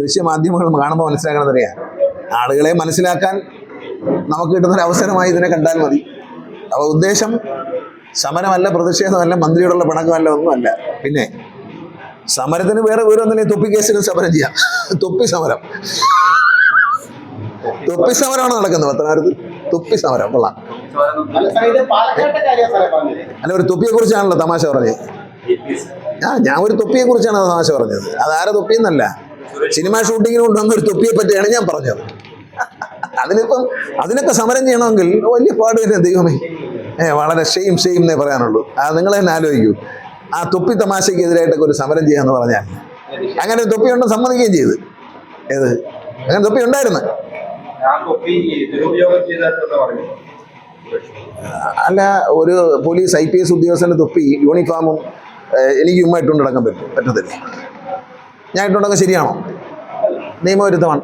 ദൃശ്യമാധ്യമങ്ങൾ കാണുമ്പോൾ മനസ്സിലാക്കണമെന്നറിയാം ആളുകളെ മനസ്സിലാക്കാൻ നമുക്ക് കിട്ടുന്ന ഒരു അവസരമായി ഇതിനെ കണ്ടാൽ മതി. അപ്പോൾ ഉദ്ദേശം സമരമല്ല പ്രതിഷേധമല്ല മന്ത്രിയോടുള്ള പിണക്കമല്ല ഒന്നുമല്ല. പിന്നെ സമരത്തിന് വേറെ വിവരമൊന്നുമില്ല തൊപ്പി കേസിലും സമരം ചെയ്യാം. തൊപ്പി സമരം. തൊപ്പി സമരമാണ് നടക്കുന്നത് പത്തനാപുരത്ത്. തൊപ്പി സമരം. കൊള്ളാം. അല്ല ഒരു തൊപ്പിയെ കുറിച്ചാണല്ലോ തമാശ പറഞ്ഞത്. ആ ഞാൻ ഒരു തൊപ്പിയെ കുറിച്ചാണ് തമാശ പറഞ്ഞത്. അതാരെ തൊപ്പിയെന്നല്ല. സിനിമ ഷൂട്ടിങ്ങിന് കൊണ്ടുവന്ന ഒരു തൊപ്പിയെ പറ്റിയാണ് ഞാൻ പറഞ്ഞത്. അതിനിപ്പം അതിനൊക്കെ സമരം ചെയ്യണമെങ്കിൽ വലിയ പാട് തന്നെ ദൈവമേ. ഏ വളരെ ഷെയിം ഷെയിം എന്നേ പറയാനുള്ളൂ. ആ നിങ്ങൾ തന്നെ ആലോചിക്കൂ. ആ തൊപ്പി തമാശയ്ക്കെതിരായിട്ടൊക്കെ ഒരു സമരം ചെയ്യാന്ന് പറഞ്ഞാൽ അങ്ങനെ ഒരു തൊപ്പി ഉണ്ടെന്ന് സമ്മതിക്കുകയും ചെയ്ത്. ഏത്? അങ്ങനെ തൊപ്പി ഉണ്ടായിരുന്നു. അല്ല ഒരു പോലീസ് ഐ പി എസ് ഉദ്യോഗസ്ഥന്റെ തൊപ്പി യൂണിഫോമും എനിക്കുമായിട്ടുണ്ടടക്കാൻ എനിക്ക് ഇട്ടുകൊണ്ട് നടക്കാൻ പറ്റും പറ്റത്തില്ലേ. ഞാൻ ഇട്ടുണ്ടെങ്കിൽ ശരിയാണോ? നിയമവിരുദ്ധമാണ്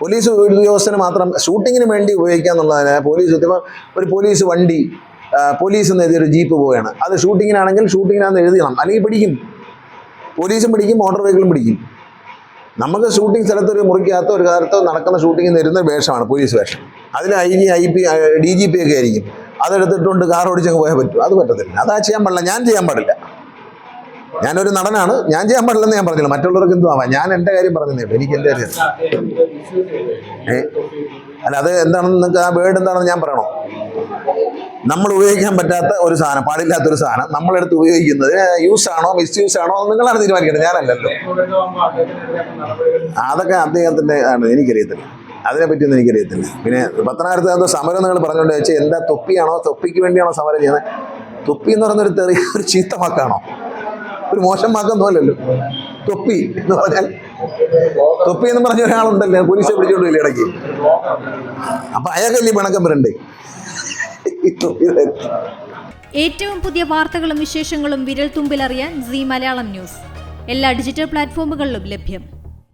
പോലീസ് ഉദ്യോഗസ്ഥന് മാത്രം ഷൂട്ടിങ്ങിന് വേണ്ടി ഉപയോഗിക്കുക എന്നുള്ളതിന് പോലീസ് ഇപ്പം ഒരു പോലീസ് വണ്ടി പോലീസ് എന്ന് എഴുതിയൊരു ജീപ്പ് പോവുകയാണ്. അത് ഷൂട്ടിങ്ങിനാണെങ്കിൽ ഷൂട്ടിങ്ങിനാന്ന് എഴുതിയണം അല്ലെങ്കിൽ പിടിക്കും. പോലീസും പിടിക്കും മോട്ടോർ വെഹിക്കിളും പിടിക്കും. നമുക്ക് ഷൂട്ടിംഗ് സ്ഥലത്ത് ഒരു ഒരു കാലത്തോ നടക്കുന്ന ഷൂട്ടിംഗ് തരുന്ന വേഷമാണ് പോലീസ് വേഷം. അതിൽ I G I P D G P ഒക്കെ ആയിരിക്കും. അതെടുത്തിട്ടുണ്ട് കാർ ഓടിച്ചങ്ങ് പോയാൽ പറ്റും. അത് പറ്റത്തില്ല. അതാ ചെയ്യാൻ പാടില്ല. ഞാൻ ചെയ്യാൻ പാടില്ല. ഞാനൊരു നടനാണ്. ഞാൻ ചെയ്യാൻ പാടില്ലെന്ന് ഞാൻ പറഞ്ഞില്ല. മറ്റുള്ളവർക്ക് എന്തും ആവാം ഞാൻ എന്റെ കാര്യം പറഞ്ഞതേ എനിക്ക് എന്റെ കാര്യം അല്ല അത് എന്താണെന്ന് നിങ്ങൾക്ക് ആ വേർഡ് എന്താണെന്ന് ഞാൻ പറയണോ? നമ്മൾ ഉപയോഗിക്കാൻ പറ്റാത്ത ഒരു സാധനം പാടില്ലാത്തൊരു സാധനം നമ്മളെടുത്ത് ഉപയോഗിക്കുന്നത് യൂസ് ആണോ മിസ് യൂസ് ആണോ നിങ്ങളാണ് തീരുമാനിക്കേണ്ടത്. ഞാനല്ലല്ലോ. അതൊക്കെ അദ്ദേഹത്തിന്റെ ആണ്. എനിക്കറിയത്തില്ല. അതിനെ പറ്റിയൊന്നും എനിക്കറിയത്തില്ല. പിന്നെ പത്തനാപുരത്ത് എന്തോ സമരം നിങ്ങൾ പറഞ്ഞുകൊണ്ട് വെച്ചാൽ എന്താ തൊപ്പിയാണോ തൊപ്പിക്ക് വേണ്ടിയാണോ സമരം ചെയ്യുന്നത്? തൊപ്പി എന്ന് പറയുന്നൊരു ചെറിയ ഒരു ചീത്ത വാക്കാണോ? ഒരു മോശം വാക്കൊന്നുമല്ലല്ലോ തൊപ്പി എന്ന് പറഞ്ഞാൽ തൊപ്പി എന്ന് പറഞ്ഞ ഒരാളുണ്ടല്ലോ പോലീസെ പിടിച്ചോണ്ട് വലിയ ഇടയ്ക്ക്. അപ്പൊ അയാൾക്കല്ലേ പിണക്കം വരണ്ടേ? ഏറ്റവും പുതിയ വാർത്തകളും വിശേഷങ്ങളും വിരൽ തുമ്പിലറിയാൻ സി മലയാളം ന്യൂസ്. എല്ലാ ഡിജിറ്റൽ പ്ലാറ്റ്ഫോമുകളിലും ലഭ്യം.